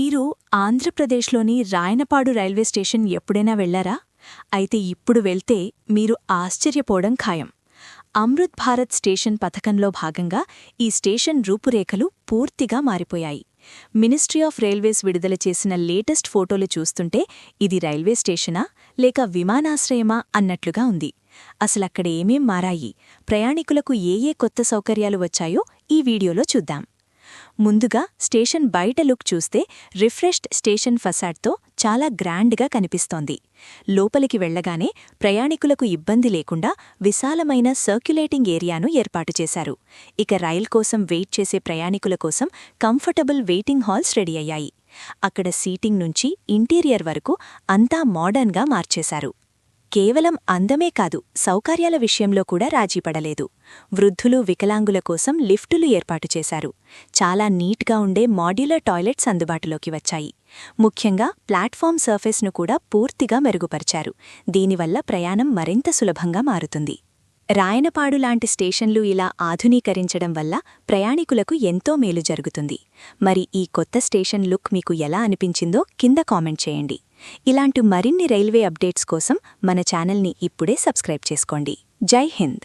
మీరు ఆంధ్రప్రదేశ్లోని Rayanapadu railway station ఎప్పుడైనా వెళ్ళారా అయితే ఇప్పుడు వెళ్తే మీరు ఆశ్చర్యపోవడం ఖాయం. అమృత్ భారత్ స్టేషన్ పథకంలో భాగంగా ఈ స్టేషన్ రూపురేఖలు పూర్తిగా మారిపోయాయి. మినిస్ట్రీ ఆఫ్ రైల్వేస్ విడుదల చేసిన లేటెస్ట్ ఫోటోలు చూస్తుంటే ఇది రైల్వే స్టేషనా లేక విమానాశ్రయమా అన్నట్లుగా ఉంది. అసలక్కడ ఏమేం మారాయి? ప్రయాణికులకు ఏ ఏ కొత్త సౌకర్యాలు వచ్చాయో ఈ వీడియోలో చూద్దాం. ముందుగా స్టేషన్ బయట లుక్ చూస్తే రిఫ్రెష్డ్ స్టేషన్ ఫసాడ్తో చాలా గ్రాండ్గా కనిపిస్తోంది. లోపలికి వెళ్ళగానే ప్రయాణికులకు ఇబ్బంది లేకుండా విశాలమైన సర్క్యులేటింగ్ ఏరియాను ఏర్పాటు చేశారు. ఇక రైల్ కోసం వెయిట్ చేసే ప్రయాణికుల కోసం కంఫర్టబుల్ వెయిటింగ్ హాల్స్ రెడీ అయ్యాయి. అక్కడ సీటింగ్ నుంచి ఇంటీరియర్ వరకు అంతా మోడర్న్గా మార్చేశారు. కేవలం అందమే కాదు సౌకర్యాల విషయంలో కూడా రాజీపడలేదు వృద్ధులు వికలాంగుల కోసం లిఫ్టులు ఏర్పాటు చేశారు. చాలా నీట్గా ఉండే మాడ్యులర్ టాయిలెట్స్ అందుబాటులోకి వచ్చాయి. ముఖ్యంగా ప్లాట్ఫామ్ సర్ఫేస్ను కూడా పూర్తిగా మెరుగుపరిచారు. దీనివల్ల ప్రయాణం మరింత సులభంగా మారుతుంది. రాయనపాడు లాంటి స్టేషన్లు ఇలా ఆధునీకరించడం వల్ల ప్రయాణికులకు ఎంతో మేలు జరుగుతుంది. మరి ఈ కొత్త స్టేషన్ లుక్ మీకు ఎలా అనిపించిందో కింద కామెంట్ చేయండి. ఇలాంటి మరిన్ని రైల్వే అప్డేట్స్ కోసం మన ఛానల్ని ఇప్పుడే సబ్స్క్రైబ్ చేసుకోండి. జై హింద్.